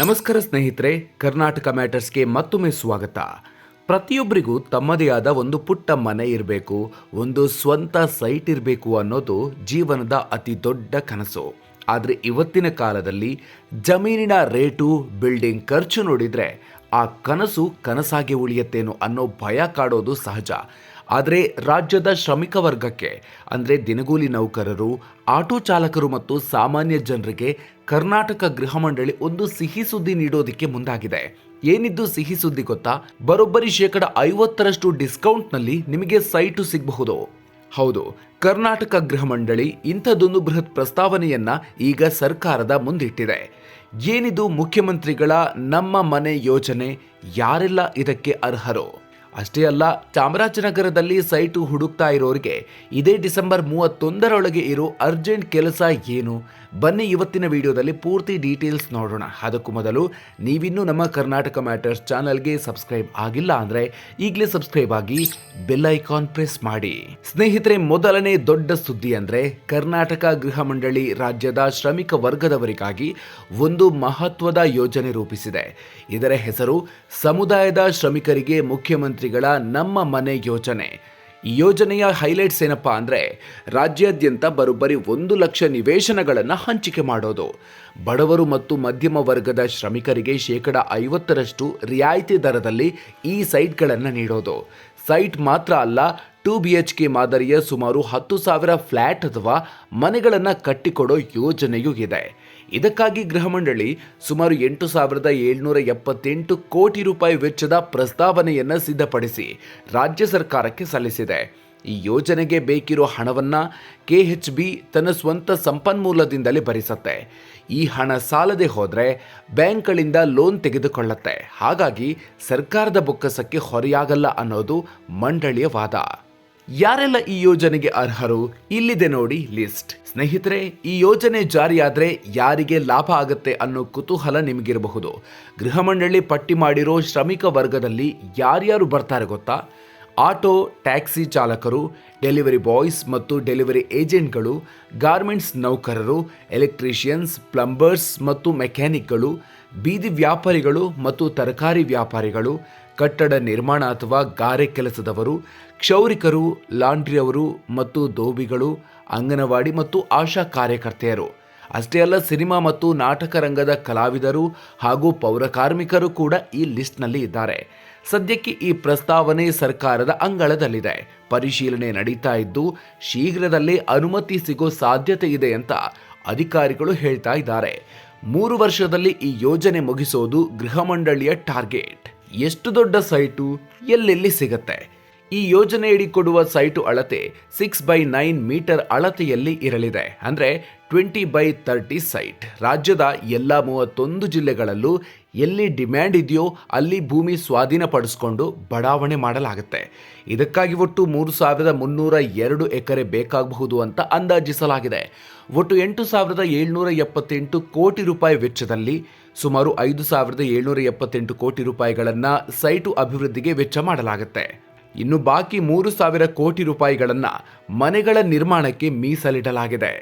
ನಮಸ್ಕಾರ ಸ್ನೇಹಿತರೆ, ಕರ್ನಾಟಕ ಮ್ಯಾಟರ್ಸ್ಗೆ ಮತ್ತೊಮ್ಮೆ ಸ್ವಾಗತ. ಪ್ರತಿಯೊಬ್ಬರಿಗೂ ತಮ್ಮದೇ ಆದ ಒಂದು ಪುಟ್ಟ ಮನೆ ಇರಬೇಕು, ಒಂದು ಸ್ವಂತ ಸೈಟ್ ಇರಬೇಕು ಅನ್ನೋದು ಜೀವನದ ಅತಿ ದೊಡ್ಡ ಕನಸು. ಆದರೆ ಇವತ್ತಿನ ಕಾಲದಲ್ಲಿ ಜಮೀನಿನ ರೇಟು, ಬಿಲ್ಡಿಂಗ್ ಖರ್ಚು ನೋಡಿದರೆ ಆ ಕನಸು ಕನಸಾಗಿ ಉಳಿಯತ್ತೇನೋ ಅನ್ನೋ ಭಯ ಕಾಡೋದು ಸಹಜ. ಆದರೆ ರಾಜ್ಯದ ಶ್ರಮಿಕ ವರ್ಗಕ್ಕೆ, ಅಂದರೆ ದಿನಗೂಲಿ ನೌಕರರು, ಆಟೋ ಚಾಲಕರು ಮತ್ತು ಸಾಮಾನ್ಯ ಜನರಿಗೆ ಕರ್ನಾಟಕ ಗೃಹ ಮಂಡಳಿ ಒಂದು ಸಿಹಿ ಸುದ್ದಿ ನೀಡೋದಕ್ಕೆ ಮುಂದಾಗಿದೆ. ಏನಿದ್ದು ಸಿಹಿ ಸುದ್ದಿ ಗೊತ್ತಾ? ಬರೋಬ್ಬರಿ ಶೇಕಡ ಐವತ್ತರಷ್ಟು ಡಿಸ್ಕೌಂಟ್ನಲ್ಲಿ ನಿಮಗೆ ಸೈಟು ಸಿಗಬಹುದು. ಹೌದು, ಕರ್ನಾಟಕ ಗೃಹ ಮಂಡಳಿ ಇಂಥದ್ದೊಂದು ಬೃಹತ್ ಪ್ರಸ್ತಾವನೆಯನ್ನ ಈಗ ಸರ್ಕಾರದ ಮುಂದಿಟ್ಟಿದೆ. ಏನಿದು ಮುಖ್ಯಮಂತ್ರಿಗಳ ನಮ್ಮ ಮನೆ ಯೋಜನೆ? ಯಾರೆಲ್ಲ ಇದಕ್ಕೆ ಅರ್ಹರು? ಅಷ್ಟೇ ಅಲ್ಲ ಚಾಮರಾಜನಗರದಲ್ಲಿ ಸೈಟು ಹುಡುಕ್ತಾ ಇರೋರಿಗೆ ಇದೇ ಡಿಸೆಂಬರ್ ಮೂವತ್ತೊಂದರೊಳಗೆ ಇರೋ ಅರ್ಜೆಂಟ್ ಕೆಲಸ ಏನು? ಬನ್ನಿ ಇವತ್ತಿನ ವಿಡಿಯೋದಲ್ಲಿ ಪೂರ್ತಿ ಡೀಟೇಲ್ಸ್ ನೋಡೋಣ. ಅದಕ್ಕೂ ಮೊದಲು ನೀವಿನ್ನೂ ನಮ್ಮ ಕರ್ನಾಟಕ ಮ್ಯಾಟರ್ಸ್ ಚಾನಲ್ಗೆ ಸಬ್ಸ್ಕ್ರೈಬ್ ಆಗಿಲ್ಲ ಅಂದರೆ ಈಗಲೇ ಸಬ್ಸ್ಕ್ರೈಬ್ ಆಗಿ ಬೆಲ್ ಐಕಾನ್ ಪ್ರೆಸ್ ಮಾಡಿ. ಸ್ನೇಹಿತರೆ, ಮೊದಲನೇ ದೊಡ್ಡ ಸುದ್ದಿ ಅಂದರೆ ಕರ್ನಾಟಕ ಗೃಹ ಮಂಡಳಿ ರಾಜ್ಯದ ಶ್ರಮಿಕ ವರ್ಗದವರಿಗಾಗಿ ಒಂದು ಮಹತ್ವದ ಯೋಜನೆ ರೂಪಿಸಿದೆ. ಇದರ ಹೆಸರು ಸಮುದಾಯದ ಶ್ರಮಿಕರಿಗೆ ಮುಖ್ಯಮಂತ್ರಿಗಳ ನಮ್ಮ ಮನೆ ಯೋಜನೆ. ಈ ಯೋಜನೆಯ ಹೈಲೈಟ್ಸ್ ಏನಪ್ಪಾ ಅಂದರೆ ರಾಜ್ಯಾದ್ಯಂತ ಬರೋಬ್ಬರಿ ಒಂದು ಲಕ್ಷ ನಿವೇಶನಗಳನ್ನು ಹಂಚಿಕೆ ಮಾಡೋದು. ಬಡವರು ಮತ್ತು ಮಧ್ಯಮ ವರ್ಗದ ಶ್ರಮಿಕರಿಗೆ ಶೇಕಡ ಐವತ್ತರಷ್ಟು ರಿಯಾಯಿತಿ ದರದಲ್ಲಿ ಈ ಸೈಟ್ಗಳನ್ನು ನೀಡೋದು. ಸೈಟ್ ಮಾತ್ರ ಅಲ್ಲ, ಟು ಬಿ ಎಚ್ ಕೆ ಮಾದರಿಯ ಸುಮಾರು ಹತ್ತು ಸಾವಿರ ಫ್ಲ್ಯಾಟ್ ಅಥವಾ ಮನೆಗಳನ್ನು ಕಟ್ಟಿಕೊಡೋ ಯೋಜನೆಯೂ ಇದೆ. ಇದಕ್ಕಾಗಿ ಗೃಹ ಮಂಡಳಿ ಸುಮಾರು ಎಂಟು ಸಾವಿರದ ಏಳ್ನೂರ ಎಪ್ಪತ್ತೆಂಟು ಕೋಟಿ ರೂಪಾಯಿ ವೆಚ್ಚದ ಪ್ರಸ್ತಾವನೆಯನ್ನು ಸಿದ್ಧಪಡಿಸಿ ರಾಜ್ಯ ಸರ್ಕಾರಕ್ಕೆ ಸಲ್ಲಿಸಿದೆ. ಈ ಯೋಜನೆಗೆ ಬೇಕಿರೋ ಹಣವನ್ನ ಕೆಎಚ್ ಬಿ ತನ್ನ ಸ್ವಂತ ಸಂಪನ್ಮೂಲದಿಂದಲೇ ಭರಿಸುತ್ತೆ. ಈ ಹಣ ಸಾಲದೆ ಹೋದರೆ ಬ್ಯಾಂಕ್ಗಳಿಂದ ಲೋನ್ ತೆಗೆದುಕೊಳ್ಳುತ್ತೆ. ಹಾಗಾಗಿ ಸರ್ಕಾರದ ಬೊಕ್ಕಸಕ್ಕೆ ಹೊರೆಯಾಗಲ್ಲ ಅನ್ನೋದು ಮಂಡಳಿಯ ವಾದ. ಯಾರೆಲ್ಲ ಈ ಯೋಜನೆಗೆ ಅರ್ಹರು ಇಲ್ಲಿದೆ ನೋಡಿ ಲಿಸ್ಟ್. ಸ್ನೇಹಿತರೆ, ಈ ಯೋಜನೆ ಜಾರಿಯಾದ್ರೆ ಯಾರಿಗೆ ಲಾಭ ಆಗುತ್ತೆ ಅನ್ನೋ ಕುತೂಹಲ ನಿಮಗಿರಬಹುದು. ಗೃಹ ಮಂಡಳಿ ಪಟ್ಟಿ ಮಾಡಿರೋ ಶ್ರಮಿಕ ವರ್ಗದಲ್ಲಿ ಯಾರ್ಯಾರು ಬರ್ತಾರೆ ಗೊತ್ತಾ? ಆಟೋ, ಟ್ಯಾಕ್ಸಿ ಚಾಲಕರು, ಡೆಲಿವರಿ ಬಾಯ್ಸ್ ಮತ್ತು ಡೆಲಿವರಿ ಏಜೆಂಟ್ಗಳು, ಗಾರ್ಮೆಂಟ್ಸ್ ನೌಕರರು, ಎಲೆಕ್ಟ್ರಿಷಿಯನ್ಸ್, ಪ್ಲಂಬರ್ಸ್ ಮತ್ತು ಮೆಕ್ಯಾನಿಕ್ಗಳು, ಬೀದಿ ವ್ಯಾಪಾರಿಗಳು ಮತ್ತು ತರಕಾರಿ ವ್ಯಾಪಾರಿಗಳು ಕಟ್ಟಡ ನಿರ್ಮಾಣ ಅಥವಾ ಗಾರೆ ಕೆಲಸದವರು, ಕ್ಷೌರಿಕರು, ಲಾಂಡ್ರಿಯವರು ಮತ್ತು ದೋಬಿಗಳು, ಅಂಗನವಾಡಿ ಮತ್ತು ಆಶಾ ಕಾರ್ಯಕರ್ತೆಯರು. ಅಷ್ಟೇ ಅಲ್ಲ, ಸಿನಿಮಾ ಮತ್ತು ನಾಟಕ ರಂಗದ ಕಲಾವಿದರು ಹಾಗೂ ಪೌರಕಾರ್ಮಿಕರು ಕೂಡ ಈ ಲಿಸ್ಟ್ನಲ್ಲಿ ಇದ್ದಾರೆ. ಸದ್ಯಕ್ಕೆ ಈ ಪ್ರಸ್ತಾವನೆ ಸರ್ಕಾರದ ಅಂಗಳದಲ್ಲಿದೆ. ಪರಿಶೀಲನೆ ನಡೀತಾ ಇದ್ದು, ಶೀಘ್ರದಲ್ಲೇ ಅನುಮತಿ ಸಿಗೋ ಸಾಧ್ಯತೆ ಇದೆ ಅಂತ ಅಧಿಕಾರಿಗಳು ಹೇಳ್ತಾ ಇದ್ದಾರೆ. ಮೂರು ವರ್ಷದಲ್ಲಿ ಈ ಯೋಜನೆ ಮುಗಿಸೋದು ಗೃಹ ಮಂಡಳಿಯ ಟಾರ್ಗೆಟ್. ಎಷ್ಟು ದೊಡ್ಡ ಸೈಟು ಎಲ್ಲೆಲ್ಲಿ ಸಿಗುತ್ತೆ? ಈ ಯೋಜನೆಯಡಿ ಕೊಡುವ ಸೈಟು ಅಳತೆ ಸಿಕ್ಸ್ ಬೈ ನೈನ್ ಮೀಟರ್ ಅಳತೆಯಲ್ಲಿ ಇರಲಿದೆ. ಅಂದರೆ ಟ್ವೆಂಟಿ ಬೈ ತರ್ಟಿ ಸೈಟ್ ರಾಜ್ಯದ ಎಲ್ಲ ಮೂವತ್ತೊಂದು ಜಿಲ್ಲೆಗಳಲ್ಲೂ ಎಲ್ಲಿ ಡಿಮ್ಯಾಂಡ್ ಇದೆಯೋ ಅಲ್ಲಿ ಭೂಮಿ ಸ್ವಾಧೀನಪಡಿಸಿಕೊಂಡು ಬಡಾವಣೆ ಮಾಡಲಾಗುತ್ತೆ. ಇದಕ್ಕಾಗಿ ಒಟ್ಟು ಮೂರು ಸಾವಿರದ ಮುನ್ನೂರ ಎರಡು ಎಕರೆ ಬೇಕಾಗಬಹುದು ಅಂತ ಅಂದಾಜಿಸಲಾಗಿದೆ. ಒಟ್ಟು ಎಂಟು ಸಾವಿರದ ಏಳ್ನೂರ ಎಪ್ಪತ್ತೆಂಟು ಕೋಟಿ ರೂಪಾಯಿ ವೆಚ್ಚದಲ್ಲಿ ಸುಮಾರು ಐದು ಸಾವಿರದ ಏಳ್ನೂರ ಎಪ್ಪತ್ತೆಂಟು ಕೋಟಿ ರೂಪಾಯಿಗಳನ್ನು ಸೈಟು ಅಭಿವೃದ್ಧಿಗೆ ವೆಚ್ಚ ಮಾಡಲಾಗುತ್ತೆ. ಇನ್ನು ಬಾಕಿ ಮೂರು ಸಾವಿರ ಕೋಟಿ ರೂಪಾಯಿಗಳನ್ನು ಮನೆಗಳ ನಿರ್ಮಾಣಕ್ಕೆ ಮೀಸಲಿಡಲಾಗಿದೆ.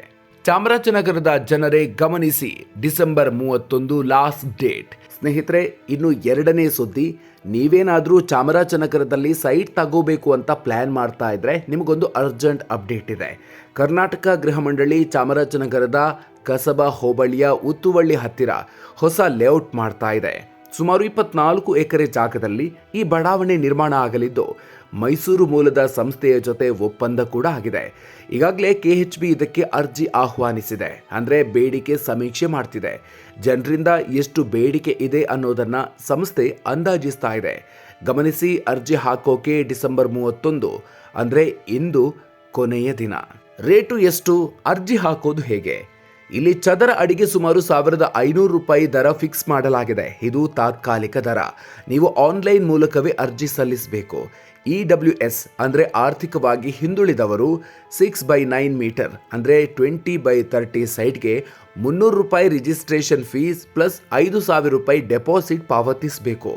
ಚಾಮರಾಜನಗರದ ಜನರೇ ಗಮನಿಸಿ ಡಿಸೆಂಬರ್ ಮೂವತ್ತೊಂದು ಲಾಸ್ಟ್ ಡೇಟ್. ಸ್ನೇಹಿತರೆ, ಇನ್ನು ಎರಡನೇ ಸುದ್ದಿ. ನೀವೇನಾದರೂ ಚಾಮರಾಜನಗರದಲ್ಲಿ ಸೈಟ್ ತಗೋಬೇಕು ಅಂತ ಪ್ಲ್ಯಾನ್ ಮಾಡ್ತಾ ಇದ್ರೆ ನಿಮಗೊಂದು ಅರ್ಜೆಂಟ್ ಅಪ್ಡೇಟ್ ಇದೆ. ಕರ್ನಾಟಕ ಗೃಹ ಮಂಡಳಿ ಚಾಮರಾಜನಗರದ ಕಸಬಾ ಹೋಬಳಿಯ ಉತ್ತುವಳ್ಳಿ ಹತ್ತಿರ ಹೊಸ ಲೇಔಟ್ ಮಾಡ್ತಾ ಇದೆ. ಸುಮಾರು ಇಪ್ಪತ್ನಾಲ್ಕು ಎಕರೆ ಜಾಗದಲ್ಲಿ ಈ ಬಡಾವಣೆ ನಿರ್ಮಾಣ ಆಗಲಿದ್ದು, ಮೈಸೂರು ಮೂಲದ ಸಂಸ್ಥೆಯ ಜೊತೆ ಒಪ್ಪಂದ ಕೂಡ ಆಗಿದೆ. ಈಗಾಗಲೇ ಕೆಎಚ್ ಬಿ ಇದಕ್ಕೆ ಅರ್ಜಿ ಆಹ್ವಾನಿಸಿದೆ. ಅಂದರೆ ಬೇಡಿಕೆ ಸಮೀಕ್ಷೆ ಮಾಡ್ತಿದೆ. ಜನರಿಂದ ಎಷ್ಟು ಬೇಡಿಕೆ ಇದೆ ಅನ್ನೋದನ್ನು ಸಂಸ್ಥೆ ಅಂದಾಜಿಸ್ತಾ ಇದೆ. ಗಮನಿಸಿ ಅರ್ಜಿ ಹಾಕೋಕೆ ಡಿಸೆಂಬರ್ ಮೂವತ್ತೊಂದು, ಅಂದರೆ ಇಂದು ಕೊನೆಯ ದಿನ. ರೇಟು ಎಷ್ಟು, ಅರ್ಜಿ ಹಾಕೋದು ಹೇಗೆ? ಇಲ್ಲಿ ಚದರ ಅಡಿಗೆ ಸುಮಾರು ಸಾವಿರದ ಐನೂರು ರೂಪಾಯಿ ದರ ಫಿಕ್ಸ್ ಮಾಡಲಾಗಿದೆ. ಇದು ತಾತ್ಕಾಲಿಕ ದರ. ನೀವು ಆನ್ಲೈನ್ ಮೂಲಕವೇ ಅರ್ಜಿ ಸಲ್ಲಿಸಬೇಕು. ಇ ಡಬ್ಲ್ಯೂ ಎಸ್ ಅಂದರೆ ಆರ್ಥಿಕವಾಗಿ ಹಿಂದುಳಿದವರು ಸಿಕ್ಸ್ ಬೈ ನೈನ್ ಮೀಟರ್ ಅಂದರೆ ಟ್ವೆಂಟಿ ಬೈ ತರ್ಟಿ ಸೈಟ್ಗೆ ಮುನ್ನೂರು ರೂಪಾಯಿ ರಿಜಿಸ್ಟ್ರೇಷನ್ ಫೀಸ್ ಪ್ಲಸ್ ಐದು ಸಾವಿರ ರೂಪಾಯಿ ಡೆಪಾಸಿಟ್ ಪಾವತಿಸಬೇಕು.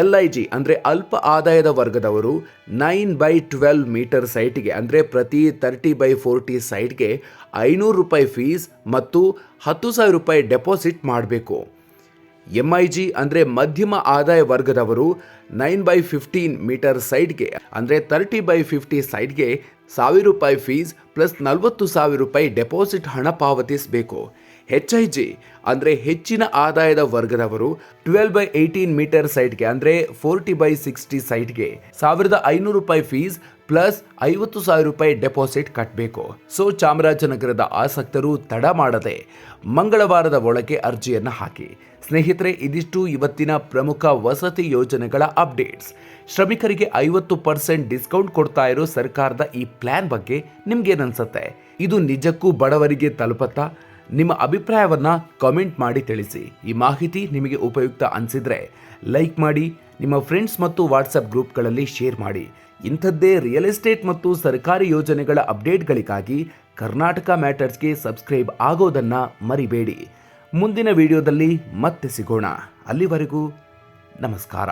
ಎಲ್ ಐ ಜಿ ಅಂದರೆ ಅಲ್ಪ ಆದಾಯದ ವರ್ಗದವರು ನೈನ್ ಬೈ ಟ್ವೆಲ್ವ್ ಮೀಟರ್ ಸೈಟ್ಗೆ ಅಂದರೆ ಪ್ರತಿ ತರ್ಟಿ ಬೈ ಫೋರ್ಟಿ ಸೈಟ್ಗೆ ಐನೂರು ರೂಪಾಯಿ ಫೀಸ್ ಮತ್ತು ಹತ್ತು ಸಾವಿರ ರೂಪಾಯಿ ಡೆಪಾಸಿಟ್ ಮಾಡಬೇಕು. ಎಂಐಜಿ ಅಂದರೆ ಮಧ್ಯಮ ಆದಾಯ ವರ್ಗದವರು ನೈನ್ ಬೈ ಫಿಫ್ಟೀನ್ ಮೀಟರ್ ಸೈಡ್ಗೆ, ಅಂದರೆ ತರ್ಟಿ ಬೈ ಫಿಫ್ಟಿ ಸೈಡ್ಗೆ ಸಾವಿರ ರೂಪಾಯಿ ಫೀಸ್ ಪ್ಲಸ್ ನಲವತ್ತು ಸಾವಿರ ರೂಪಾಯಿ ಡೆಪಾಸಿಟ್ ಹಣ ಪಾವತಿಸಬೇಕು. ಹೆಚ್ ಐ ಜಿ ಅಂದರೆ ಹೆಚ್ಚಿನ ಆದಾಯದ ವರ್ಗದವರು ಟ್ವೆಲ್ ಬೈ ಏಯ್ಟೀನ್ ಮೀಟರ್ ಸೈಟ್ಗೆ ಅಂದರೆ ಫೋರ್ಟಿ ಬೈ ಸಿಕ್ಸ್ಟಿ ಸೈಟ್ಗೆ ಸಾವಿರದ ಐನೂರು ರೂಪಾಯಿ ಫೀಸ್ ಪ್ಲಸ್ ಐವತ್ತು ಸಾವಿರ ರೂಪಾಯಿ ಡೆಪಾಸಿಟ್ ಕಟ್ಟಬೇಕು ಸೊ ಚಾಮರಾಜನಗರದ ಆಸಕ್ತರು ತಡ ಮಾಡದೆ ಮಂಗಳವಾರದ ಒಳಗೆ ಅರ್ಜಿಯನ್ನು ಹಾಕಿ. ಸ್ನೇಹಿತರೆ, ಇದಿಷ್ಟು ಇವತ್ತಿನ ಪ್ರಮುಖ ವಸತಿ ಯೋಜನೆಗಳ ಅಪ್ಡೇಟ್ಸ್ ಶ್ರಮಿಕರಿಗೆ ಐವತ್ತು ಪರ್ಸೆಂಟ್ ಡಿಸ್ಕೌಂಟ್ ಕೊಡ್ತಾ ಇರೋ ಸರ್ಕಾರದ ಈ ಪ್ಲಾನ್ ಬಗ್ಗೆ ನಿಮ್ಗೇನನ್ಸುತ್ತೆ? ಇದು ನಿಜಕ್ಕೂ ಬಡವರಿಗೆ ತಲುಪತ್ತಾ? ನಿಮ್ಮ ಅಭಿಪ್ರಾಯವನ್ನ ಕಾಮೆಂಟ್ ಮಾಡಿ ತಿಳಿಸಿ. ಈ ಮಾಹಿತಿ ನಿಮಗೆ ಉಪಯುಕ್ತ ಅನಿಸಿದ್ರೆ ಲೈಕ್ ಮಾಡಿ, ನಿಮ್ಮ ಫ್ರೆಂಡ್ಸ್ ಮತ್ತು ವಾಟ್ಸಪ್ ಗ್ರೂಪ್ಗಳಲ್ಲಿ ಶೇರ್ ಮಾಡಿ. ಇಂಥದ್ದೇ ರಿಯಲ್ ಎಸ್ಟೇಟ್ ಮತ್ತು ಸರ್ಕಾರಿ ಯೋಜನೆಗಳ ಅಪ್ಡೇಟ್ಗಳಿಗಾಗಿ ಕರ್ನಾಟಕ ಮ್ಯಾಟರ್ಸ್ಗೆ ಸಬ್ಸ್ಕ್ರೈಬ್ ಆಗೋದನ್ನು ಮರಿಬೇಡಿ. ಮುಂದಿನ ವಿಡಿಯೋದಲ್ಲಿ ಮತ್ತೆ ಸಿಗೋಣ. ಅಲ್ಲಿವರೆಗೂ ನಮಸ್ಕಾರ.